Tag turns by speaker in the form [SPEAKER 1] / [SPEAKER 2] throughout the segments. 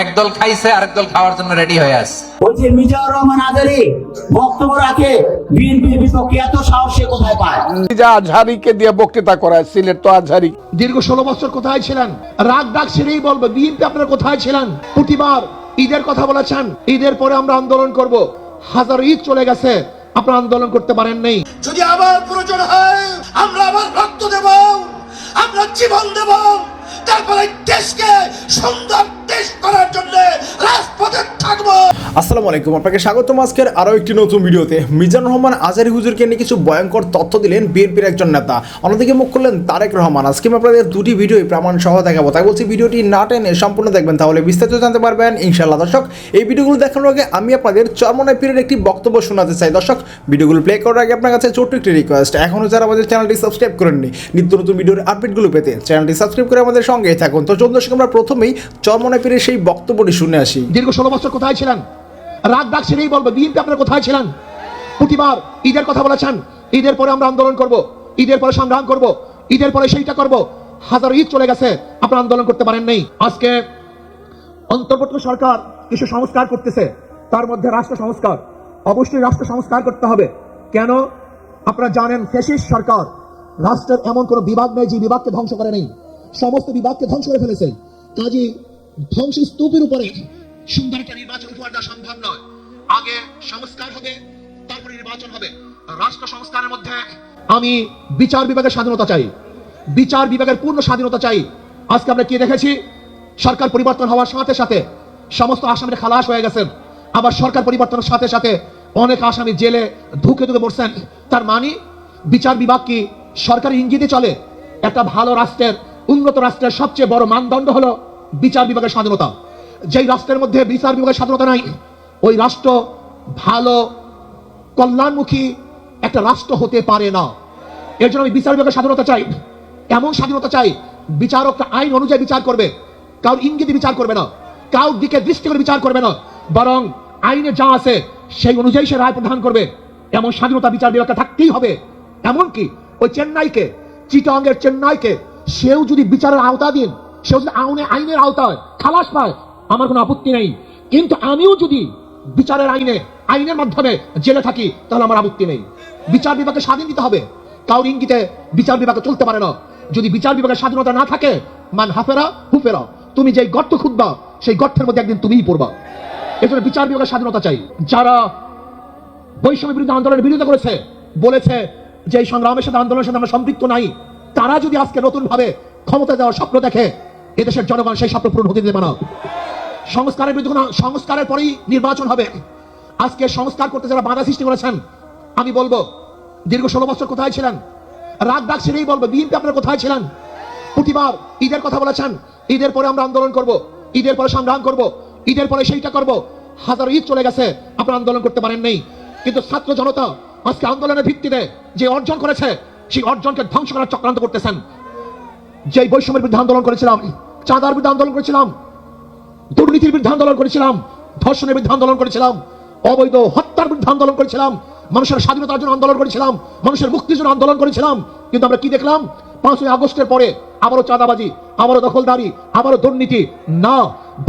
[SPEAKER 1] একদল খাইছে আরেক দল খাওয়ার জন্য রেডি হয়ে আছে।
[SPEAKER 2] বলছে মিজানুর রহমান আজারি বক্তব্য রাখে বিএনপির বিপক্ষে এত সাহস সে কোথায় পায়?
[SPEAKER 3] যা আজহারিকে দিয়ে বক্তৃতা করায় সিলেট তো আজহারি।
[SPEAKER 4] দীর্ঘ ষোলো বছর কোথায় ছিলেন? রাগ ডাক সেরেই বলব বিএনপি আপনারা কোথায় ছিলেন? প্রতিবার ঈদের কথা বলেছেন ঈদের পরে আমরা আন্দোলন করব। হাজার ঈদ চলে গেছে আপনারা আন্দোলন করতে পারেন নাই।
[SPEAKER 5] যদি আবার প্রয়োজন হয় আমরা আবার রক্ত দেব আমরা জীবন দেব তারপরে দেশকে সুন্দর দেশ করার জন্য রাজপথে থাকব।
[SPEAKER 6] আসসালামু আলাইকুম, আপনাকে স্বাগতম আজকের আরও একটি নতুন ভিডিওতে। মিজানুর রহমান আজারি হুজুরকে নিয়ে কিছু ভয়ঙ্কর তথ্য দিলেন বিএনপির একজন নেতা। অন্যদিকে মুখ করলেন তারেক রহমান। আজকে আমি আপনাদের দুটি ভিডিওই প্রমাণ সহ দেখাবো। তাই বলছি ভিডিওটি না টেনে সম্পূর্ণ দেখবেন, তাহলে বিস্তারিত জানতে পারবেন। ইনশাল্লাহ দর্শক, এই ভিডিওগুলো দেখানোর আগে আমি আপনাদের চরমনায় পীরের একটি বক্তব্য শোনাতে চাই। দর্শক, ভিডিওগুলো প্লে করার আগে আপনার কাছে ছোট্ট একটি রিকোয়েস্ট এখনও যারা আমাদের চ্যানেলটি সাবস্ক্রাইব করেননি, নিত্য নতুন ভিডিওর আপডেটগুলো পেতে চ্যানেলটি সাবস্ক্রাইব করে আমাদের সঙ্গেই থাকুন। তো চলুন, দর্শক, আমরা প্রথমেই চরমনায় পীরের সেই বক্তব্যটি শুনে আসি।
[SPEAKER 4] দীর্ঘ ষোলো বছর কোথায় ছিলেন? রাগ ডাক সেরেই বলব, বিএনপি আপনারা কোথায় ছিলেন? প্রতিবার ঈদের কথা বলেছেন, ঈদের পরে আমরা আন্দোলন করব, ঈদের পরে সংগ্রাম করব, ঈদের পরে সেইটা করব। হাজার ঈদ চলে গেছে, আপনারা আন্দোলন করতে পারেন নাই। আজকে অন্তর্বর্তী সরকার কিছু সংস্কার করতেছে, তার মধ্যে রাষ্ট্র সংস্কার। অবশ্যই রাষ্ট্র সংস্কার করতে হবে। কেন? আপনারা জানেন ফেসিস সরকার রাষ্ট্রের এমন কোনো বিভাগ নেই যে বিভাগকে ধ্বংস করে নেই। সমস্ত বিভাগকে ধ্বংস করে ফেলেছে। কাজী ধ্বংস স্তূপের উপরে সুন্দর একটা নির্বাচন উপহার দেওয়া সম্ভব নয়। আগে সংস্কার হবে, তারপরে নির্বাচন হবে। রাষ্ট্র সংস্কারের মধ্যে আমি বিচার বিভাগের স্বাধীনতা চাই। বিচার বিভাগের পূর্ণ স্বাধীনতা চাই। আজকে আমরা কি দেখেছি? সরকার পরিবর্তন হওয়ার সাথে সাথে সমস্ত আসামিরা খালাস হয়ে গেছেন। আবার সরকার পরিবর্তনের সাথে সাথে অনেক আসামি জেলে ধুকে ধুকে পড়ছেন। তার মানে বিচার বিভাগ কি সরকারি ইঙ্গিতে চলে? একটা ভালো রাষ্ট্রের, উন্নত রাষ্ট্রের সবচেয়ে বড় মানদণ্ড হলো বিচার বিভাগের স্বাধীনতা। যেই রাষ্ট্রের মধ্যে বিচার বিভাগের স্বাধীনতা নাই, ওই রাষ্ট্র ভালো, কল্যাণমুখী একটা রাষ্ট্র হতে পারে না। এর জন্য আমি বিচার বিভাগের স্বাধীনতা চাই। এমন স্বাধীনতা চাই বিচারকটা আইন অনুযায়ী বিচার করবে। কারোর ইঙ্গিতে বিচার করবে না, কারোর দিকে দৃষ্টি করে বিচার করবে না, বরং আইনে যা আছে, সেই অনুযায়ী সে রায় প্রদান করবে। এমন স্বাধীনতা বিচার বিভাগকে থাকতেই হবে। এমনকি ওই চেন্নাইকে চিটাঙ্গের চেন্নাইকে, সেও যদি বিচারের আওতা দিন সেও যদি আইনে আইনের আওতায় খালাস পায় আমার কোনো আপত্তি নেই। কিন্তু আমিও যদি বিচারের আইনে, আইনের মাধ্যমে জেলে থাকি, তাহলে আমার আপত্তি নেই। বিচার বিভাগকে স্বাধীন দিতে হবে। কাউর ইঙ্গিতে বিচার বিভাগে চলতে পারে না। যদি বিচার বিভাগের স্বাধীনতা না থাকে, মান হাফেরা, হুফেরা, তুমি যেই গর্ত খুঁজবা, সেই গর্তের মধ্যে একদিন তুমিই পড়বা। এজন্য বিচার বিভাগের স্বাধীনতা চাই। যারা বৈষম্য বিরুদ্ধে আন্দোলনের বিরোধিতা করেছে, বলেছে যে এই সংগ্রামের সাথে আন্দোলনের সাথে আমরা সম্পৃক্ত নাই, তারা যদি আজকে নতুন ভাবে ক্ষমতা দেওয়ার স্বপ্ন দেখে, এদেশের জনগণ সেই স্বপ্ন পূরণ হতে দেবে না। সংস্কারের বিরুদ্ধে কোনো সংস্কারের পরেই নির্বাচন হবে। আজকে সংস্কার করতে যারা বাধা সৃষ্টি করেছেন, আমি বলব, দীর্ঘ ষোলো বছর কোথায় ছিলেন? রাগ ডাক সেরেই বলব, বিএনপি আপনারা কোথায় ছিলেন? প্রতিবার ঈদের কথা বলেছেন, ঈদের পরে আমরা আন্দোলন করব, ঈদের পরে সংগ্রাম করব, ঈদের পরে সেইটা করব। হাজার ঈদ চলে গেছে, আপনারা আন্দোলন করতে পারেন নাই। কিন্তু ছাত্র জনতা আজকে আন্দোলনের ভিত্তিতে যে অর্জন করেছে, সেই অর্জনকে ধ্বংস করার চক্রান্ত করতেছেন। যে বৈষম্যের বিরুদ্ধে আন্দোলন করেছিলাম, চাঁদার বিরুদ্ধে আন্দোলন করেছিলাম দুর্নীতির বিরুদ্ধে আন্দোলন করেছিলাম, ধর্ষণের বিরুদ্ধে আন্দোলন করেছিলাম, অবৈধ হত্যার বিরুদ্ধে আন্দোলন করেছিলাম, মানুষের স্বাধীনতার জন্য আন্দোলন করেছিলাম, মানুষের মুক্তির জন্য আন্দোলন করেছিলাম। কিন্তু আমরা কি দেখলাম? পাঁচই আগস্টের পরে আবারও চাঁদাবাজি, আবারও দখলদারি, আবারও দুর্নীতি। না,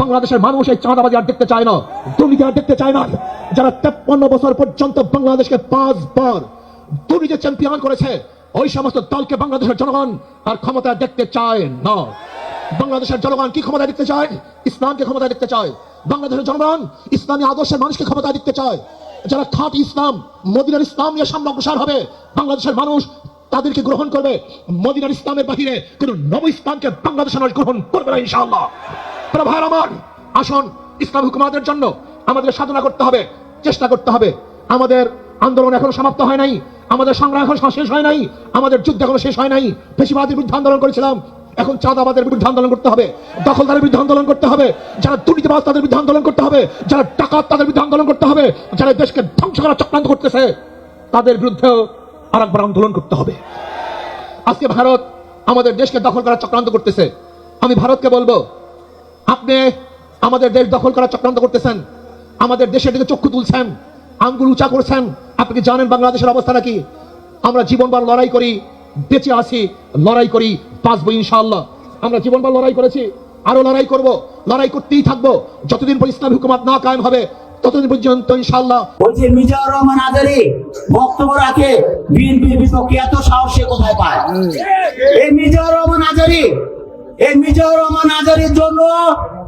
[SPEAKER 4] বাংলাদেশের মানুষ এই চাঁদাবাজি আর দেখতে চায় না, দুর্নীতি আর দেখতে চায় না। যারা তেপ্পান্ন বছর পর্যন্ত বাংলাদেশকে পাঁচবার দুর্নীতি চ্যাম্পিয়ন করেছে, ওই সমস্ত দলকে বাংলাদেশের জনগণ আর ক্ষমতা দেখতে চায় না। বাংলাদেশের জনগণ কি ক্ষমতা দেখতে চায়? ইসলামকে ক্ষমতা দেখতে চায়। বাংলাদেশের জনগণ ইসলামী আদর্শের মানুষকে ক্ষমতা দেখতে চায়। যারা খাট ইসলাম, মদিনার ইসলাম নিয়ে সামনে অগ্রসর হবে, বাংলাদেশের মানুষ তাদেরকে গ্রহণ করবে। মদিনার ইসলামের বাহিরে কোন নব ইসলামকে বাংলাদেশের মানুষ গ্রহণ করবে না, ইনশাআল্লাহ। প্রভার আমার, আসুন ইসলাম হুকুমাতের জন্য আমাদের সাধনা করতে হবে, চেষ্টা করতে হবে। আমাদের আন্দোলন এখনও সমাপ্ত হয় নাই, আমাদের সংগ্রাম এখন শেষ হয় নাই, আমাদের যুদ্ধ এখনও শেষ হয় নাই। পেশিবাদের বিরুদ্ধে আন্দোলন করেছিলাম এখন চাঁদাবাদের বিরুদ্ধে আন্দোলন করতে হবে, দখলদারের বিরুদ্ধে আন্দোলন করতে হবে, যারা দুর্নীতিবাজ তাদের বিরুদ্ধে আন্দোলন করতে হবে, যারা ডাকাত তাদের বিরুদ্ধে আন্দোলন করতে হবে, যারা দেশকে ধ্বংস করার চক্রান্ত করতেছে, তাদের বিরুদ্ধেও আরেকবার আন্দোলন করতে হবে। আজকে ভারত আমাদের দেশকে দখল করার চক্রান্ত করতেছে। আমি ভারতকে বলব, আপনি আমাদের দেশ দখল করার চক্রান্ত করতেছেন, আমাদের দেশের দিকে চক্ষু তুলছেন, আঙ্গুল উঁচা করছেন, আপনি কি জানেন বাংলাদেশের অবস্থা নাকি? আমরা জীবনবার লড়াই করি বেঁচে আছি লড়াই করি বাঁচবো ইনশাআল্লাহ। আমরা জীবনবার লড়াই করেছি আরও লড়াই করব লড়াই করতেই থাকব। যতদিন পর্যন্ত ইসলামী হুকুমত না কায়েম হবে ততদিন পর্যন্ত ইনশাআল্লাহ।
[SPEAKER 2] বলছে রহমান আজারি বক্তব্য রাখে বিএনপির বিপক্ষে এত সাহস সে কোথায় পায়? এই মিজানুর রহমান আজারি এই রহমান আজারির জন্য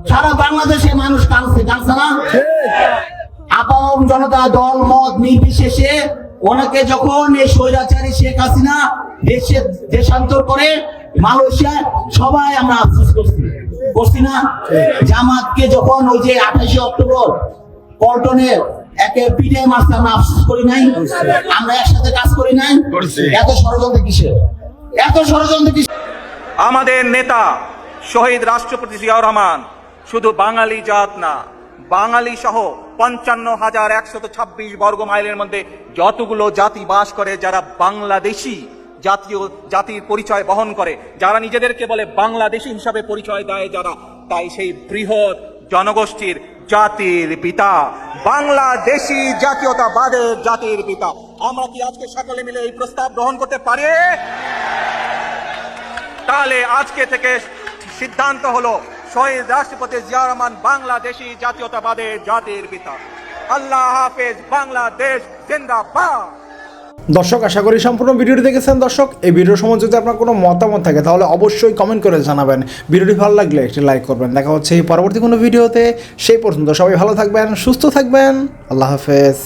[SPEAKER 2] সারা বাংলাদেশে মানুষ কাঁদছে কাঁদছে না? আপাম জনতা দল মত নির্বিশেষে ওনাকে যখন এই স্বৈরাচারী শেখ হাসিনা দেশে দেশান্তর করে মালয়েশিয়া সবাই আমরা আফসোস করছি। করছি না? জামাতকে যখন ওই যে আঠাশে অক্টোবর পল্টনের একে পিঠে মারছে আমরা আফসোস করি নাই। আমরা একসাথে কাজ করি নাই। এত ষড়যন্ত্র কিসের? এত ষড়যন্ত্র কিসের?
[SPEAKER 7] আমাদের নেতা শহীদ রাষ্ট্রপতি জিয়াউর রহমান শুধু বাঙালি জাত না বাঙালি সহ পঞ্চান্ন হাজার একশত ছাব্বিশ বর্গ মাইলের মধ্যে যতগুলো জাতি বাস করে, যারা বাংলাদেশি জাতীয় জাতির পরিচয় বহন করে, যারা নিজেদেরকে বলে বাংলাদেশি হিসাবে পরিচয় দেয় যারা, তাই সেই বৃহৎ জনগোষ্ঠীর জাতির পিতা, বাংলাদেশি জাতীয়তাবাদের জাতির পিতা। আমরা কি আজকে সকলে মিলে এই প্রস্তাব গ্রহণ করতে পারি? তাহলে আজকে থেকে সিদ্ধান্ত হলো শহীদ রাষ্ট্রপতি জিয়া রহমান বাংলাদেশি জাতীয়তাবাদের জাতির পিতা। আল্লাহ হাফেজ, বাংলাদেশ জিন্দাবাদ।
[SPEAKER 6] দর্শক, আশা করি সম্পূর্ণ ভিডিওটি দেখেছেন। দর্শক, এই ভিডিও সম্বন্ধে যদি আপনার কোনো মতামত থাকে, তাহলে অবশ্যই কমেন্ট করে জানাবেন। ভিডিওটি ভালো লাগলে একটি লাইক করবেন। দেখা হচ্ছে এই পরবর্তী কোনো ভিডিওতে। সেই পর্যন্ত সবাই ভালো থাকবেন, সুস্থ থাকবেন। আল্লাহ হাফেজ।